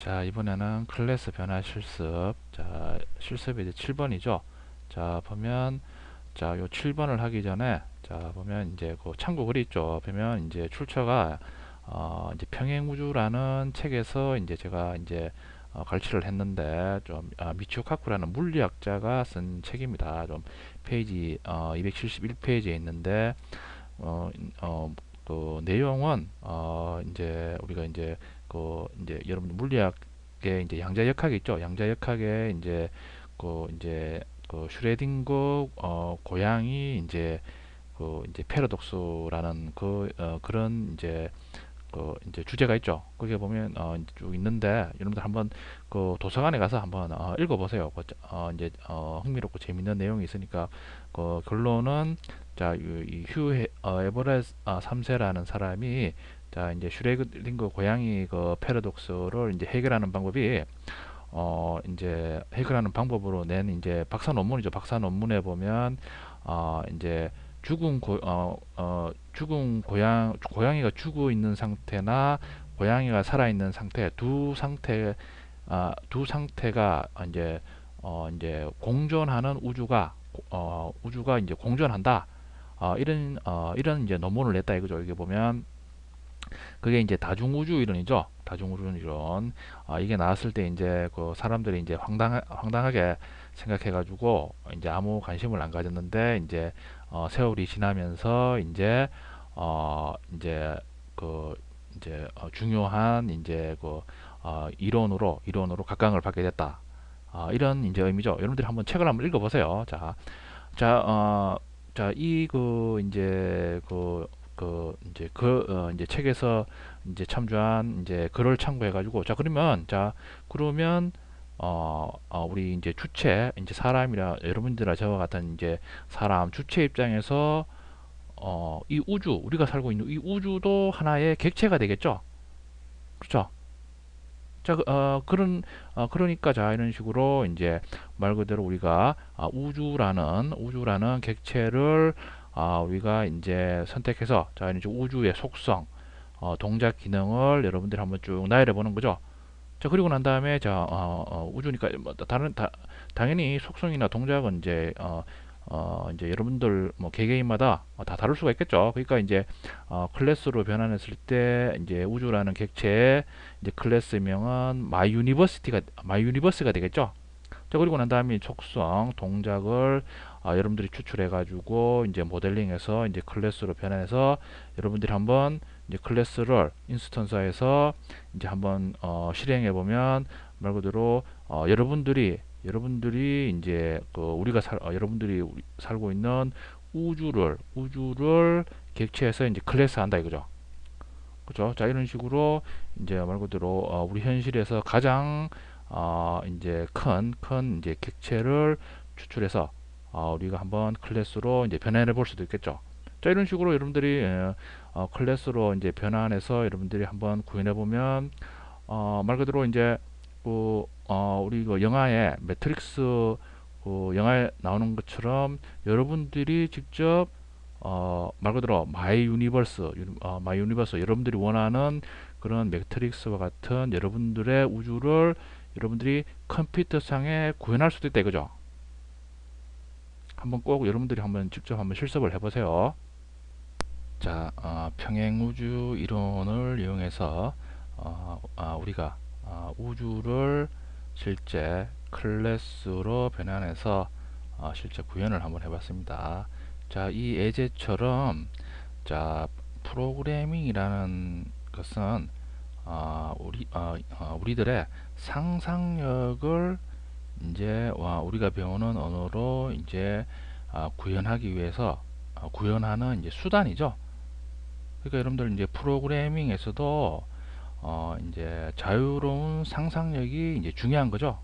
자, 이번에는 클래스 변화 실습. 자, 실습이 이제 7번이죠. 자, 보면, 자, 요 7번을 하기 전에, 자, 보면 이제 그 참고 글이 있죠. 보면 이제 출처가, 어, 이제 평행우주라는 책에서 이제 제가 이제 어, 갈취를 했는데, 좀, 아, 미치오 카쿠라는 물리학자가 쓴 책입니다. 좀, 페이지, 어, 271페이지에 있는데, 어, 어, 그 내용은, 어, 이제 우리가 이제 그 이제 여러분 물리학의 이제 양자역학이 있죠. 양자역학의 이제 그 이제 그 슈레딩거 어 고양이 이제 그 이제 패러독스라는 그 어, 그런 이제 그 이제 주제가 있죠. 거기에 보면 어, 쭉 있는데 여러분들 한번 그 도서관에 가서 한번 어, 읽어보세요. 그, 어, 이제 어, 흥미롭고 재밌는 내용이 있으니까 그 결론은 자, 이, 휴 어, 에버레스 아, 3세라는 사람이 자, 이제 슈레딩거 고양이 그 패러독스를 이제 해결하는 방법이 어, 이제 해결하는 방법으로 낸 이제 박사 논문이죠. 박사 논문에 보면 어, 이제 죽은 고, 어, 어, 죽은 고양 고양이가 죽어 있는 상태나 고양이가 살아 있는 상태 두 상태 아, 두 상태가 이제 어, 이제 공존하는 우주가 어, 우주가 이제 공존한다. 어, 이런 어, 이런 이제 논문을 냈다 이거죠. 이게 보면 그게 이제 다중우주 이론이죠. 다중우주 이론. 아, 이게 나왔을 때 이제 그 사람들이 이제 황당 황당하게 생각해가지고 이제 아무 관심을 안 가졌는데 이제 어, 세월이 지나면서 이제 어, 이제 그 이제 어, 중요한 이제 그 어, 이론으로 이론으로 각광을 받게 됐다. 어, 이런 이제 의미죠. 여러분들이 한번 책을 한번 읽어보세요. 자, 자, 어, 자, 이 그 이제 그 그 이제 그 어, 이제 책에서 이제 참조한 이제 글을 참고해 가지고 자 그러면 자 그러면 어, 어 우리 이제 주체 이제 사람이라 여러분들과 저와 같은 이제 사람 주체 입장에서 어 이 우주 우리가 살고 있는 이 우주도 하나의 객체가 되겠죠? 그렇죠 자, 그, 어, 그런, 어, 그러니까 자, 이런 식으로 이제 말 그대로 우리가 아, 우주라는, 우주라는 객체를 아, 우리가 이제 선택해서 자, 이제 우주의 속성, 어, 동작 기능을 여러분들이 한번 쭉 나열해 보는 거죠. 자, 그리고 난 다음에 자, 어, 어, 우주니까 뭐 다른 다, 당연히 속성이나 동작은 이제 어, 어, 이제 여러분들 뭐 개개인마다 어, 다 다를 수가 있겠죠. 그러니까 이제 어, 클래스로 변환했을 때 이제 우주라는 객체의 이제 클래스명은 마이 유니버시티가 마이 유니버스가 되겠죠. 자, 그리고 난 다음에 속성, 동작을 어, 여러분들이 추출해 가지고 이제 모델링해서 이제 클래스로 변환해서 여러분들이 한번 이제 클래스를 인스턴스에서 이제 한번 어, 실행해 보면 말 그대로 어, 여러분들이 여러분들이 이제 그 우리가 살 어, 여러분들이 우리, 살고 있는 우주를 우주를 객체해서 이제 클래스 한다 이거죠. 그죠? 자 이런 식으로 이제 말 그대로 어, 우리 현실에서 가장 어, 이제 큰 큰 이제 객체를 추출해서 어, 우리가 한번 클래스로 이제 변환해 볼 수도 있겠죠. 자 이런 식으로 여러분들이 예, 어, 클래스로 이제 변환해서 여러분들이 한번 구현해 보면 어, 말 그대로 이제 그 어, 우리 그 영화에 매트릭스 그 영화에 나오는 것처럼 여러분들이 직접 어, 말 그대로 마이 유니버스 어, 마이 유니버스 여러분들이 원하는 그런 매트릭스와 같은 여러분들의 우주를 여러분들이 컴퓨터 상에 구현할 수도 있다 이거죠. 한번 꼭 여러분들이 한번 직접 한번 실습을 해보세요. 자, 어, 평행우주 이론을 이용해서 어, 아, 우리가 어, 우주를 실제 클래스로 변환해서 어, 실제 구현을 한번 해봤습니다. 자, 이 예제처럼 자 프로그래밍이라는 것은 어, 우리 어, 어, 우리들의 상상력을 이제 와 우리가 배우는 언어로 이제 아, 구현하기 위해서 아, 구현하는 이제 수단이죠. 그러니까 여러분들 이제 프로그래밍에서도 어 이제 자유로운 상상력이 이제 중요한 거죠.